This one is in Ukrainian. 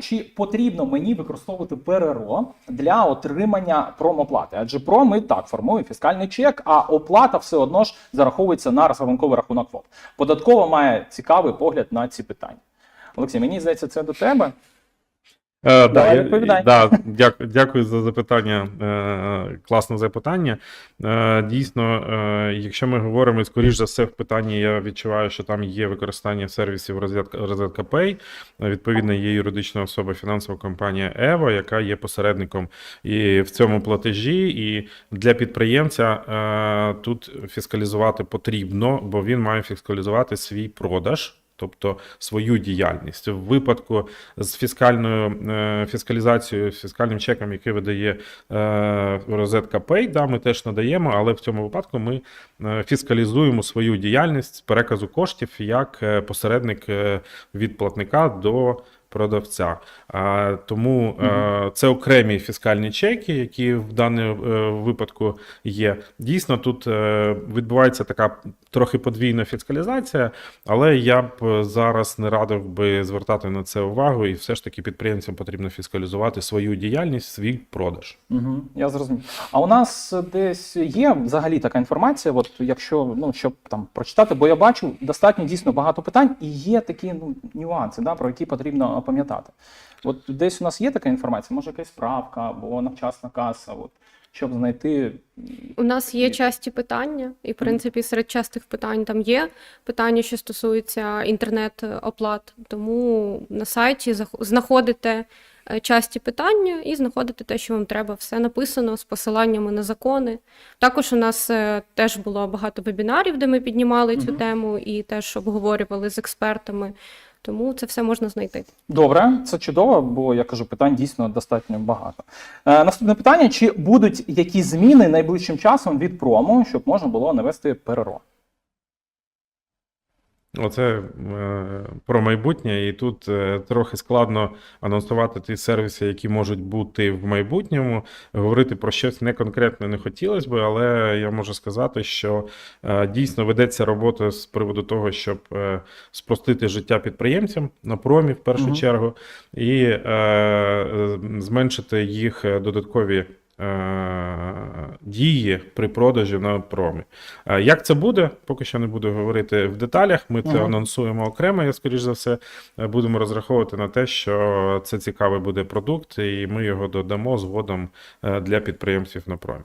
Чи потрібно мені використовувати ПРРО для отримання промоплати? Адже про ми так формує фіскальний чек, а оплата все одно ж зараховується на розрахунковий рахунок ФОП. Податкова має цікавий погляд на ці питання. Олексій, мені здається, це до тебе. Е, да, я- да, дякую, дякую за запитання. Е, класне запитання. Е, дійсно, е, якщо ми говоримо, і скоріш за все, в питанні я відчуваю, що там є використання сервісів розетка, розетка Pay. Відповідно, є юридична особа фінансова компанія Ево, яка є посередником і в цьому платежі. І для підприємця е, тут фіскалізувати потрібно, бо він має фіскалізувати свій продаж. Тобто свою діяльність. В випадку з фіскальною е, фіскалізацією, фіскальним чеком, який видає е, розетка Pay, да, ми теж надаємо, але в цьому випадку ми е, фіскалізуємо свою діяльність переказу коштів як посередник від платника до продавця. А, тому е, це окремі фіскальні чеки, які в даному е, випадку є. Дійсно, тут е, відбувається така трохи подвійна фіскалізація, але я б зараз не радив би звертати на це увагу, і все ж таки підприємцям потрібно фіскалізувати свою діяльність, свій продаж. Угу, я зрозумів. А у нас десь є взагалі така інформація, от якщо ну щоб там прочитати, бо я бачу достатньо дійсно багато питань, і є такі ну, нюанси, да, про які потрібно пам'ятати. От десь у нас є така інформація, може якась справка або навчасна каса, от, щоб знайти. У нас є часті питання, і в принципі серед частих питань там є питання, що стосуються інтернет-оплат. Тому на сайті знаходите е, часті питання і знаходите те, що вам треба. Все написано з посиланнями на закони. Також у нас е, теж було багато вебінарів, де ми піднімали цю Мгм. тему і теж обговорювали з експертами. Тому це все можна знайти. Добре, це чудово, бо я кажу, питань дійсно достатньо багато. Е, наступне питання: чи будуть якісь зміни найближчим часом від промо, щоб можна було навести ПРРО? Оце е, про майбутнє, і тут е, трохи складно анонсувати ті сервіси, які можуть бути в майбутньому. Говорити про щось не конкретне не хотілося би, але я можу сказати, що е, дійсно ведеться робота з приводу того, щоб спростити життя підприємцям на промі в першу Мгм. чергу, і зменшити їх додаткові. Дії при продажі на промі. Як це буде, поки що не буду говорити в деталях. Ми це анонсуємо окремо. Я скоріш за все будемо розраховувати на те, що це цікавий буде продукт, і ми його додамо згодом е, для підприємців на промі.